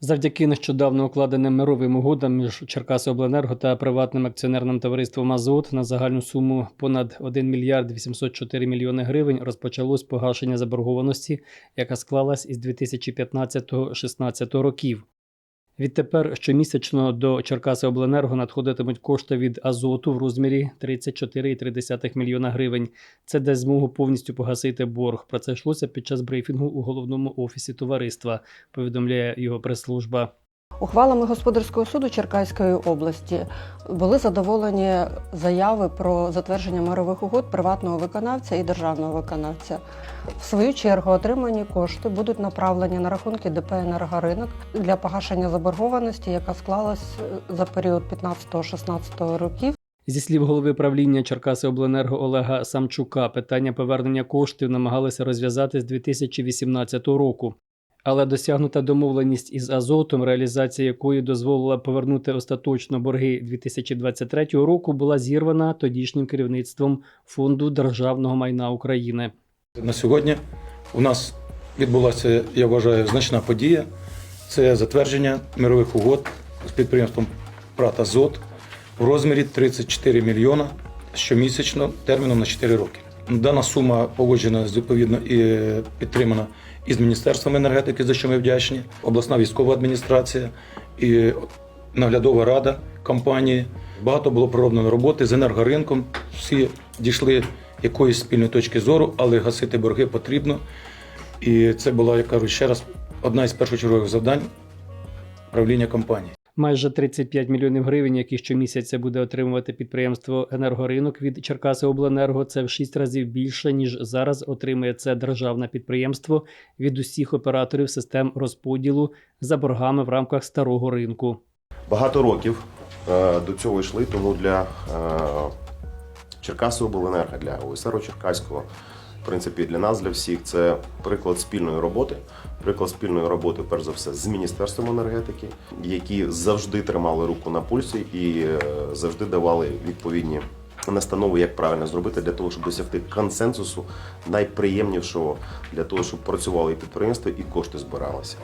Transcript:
Завдяки нещодавно укладеним мировим угодам між Черкасиобленерго та приватним акціонерним товариством Азот на загальну суму понад 1 мільярд 804 мільйони гривень розпочалось погашення заборгованості, яка склалась із 2015-16 років. Відтепер щомісячно до Черкаси Обленерго надходитимуть кошти від азоту в розмірі 34,3 мільйона гривень. Це дасть змогу повністю погасити борг. Про це йшлося під час брифінгу у головному офісі товариства, повідомляє його прес-служба. Ухвалами господарського суду Черкаської області були задоволені заяви про затвердження мирових угод приватного виконавця і державного виконавця. В свою чергу отримані кошти будуть направлені на рахунки ДП «Енергоринок» для погашення заборгованості, яка склалась за період 15-16 років. Зі слів голови правління Черкасиобленерго Олега Самчука, питання повернення коштів намагалися розв'язати з 2018 року. Але досягнута домовленість із Азотом, реалізація якої дозволила повернути остаточно борги 2023 року, була зірвана тодішнім керівництвом Фонду державного майна України. На сьогодні у нас відбулася, я вважаю, значна подія. Це затвердження мирових угод з підприємством «Прат Азот» в розмірі 34 мільйона щомісячно терміном на 4 роки. Дана сума погоджена відповідно і підтримана із Міністерством енергетики, за що ми вдячні, обласна військова адміністрація і наглядова рада компанії. Багато було пророблено роботи з енергоринком. Всі дійшли якоїсь спільної точки зору, але гасити борги потрібно. І це була, я кажу ще раз, одна із першочергових завдань правління компанії. Майже 35 мільйонів гривень, які щомісяця буде отримувати підприємство Енергоринок від Черкасиобленерго, це в 6 разів більше, ніж зараз отримує це державне підприємство від усіх операторів систем розподілу за боргами в рамках старого ринку. Багато років е, до цього йшли, тому для е, Черкасиобленерго, для ОСР Черкаського, принципі, для нас, для всіх, це приклад спільної роботи. Приклад спільної роботи, перш за все, з Міністерством енергетики, які завжди тримали руку на пульсі і е, завжди давали відповідні настанови, як правильно зробити для того, щоб досягти консенсусу найприємнішого для того, щоб працювали і підприємства, і кошти збиралися.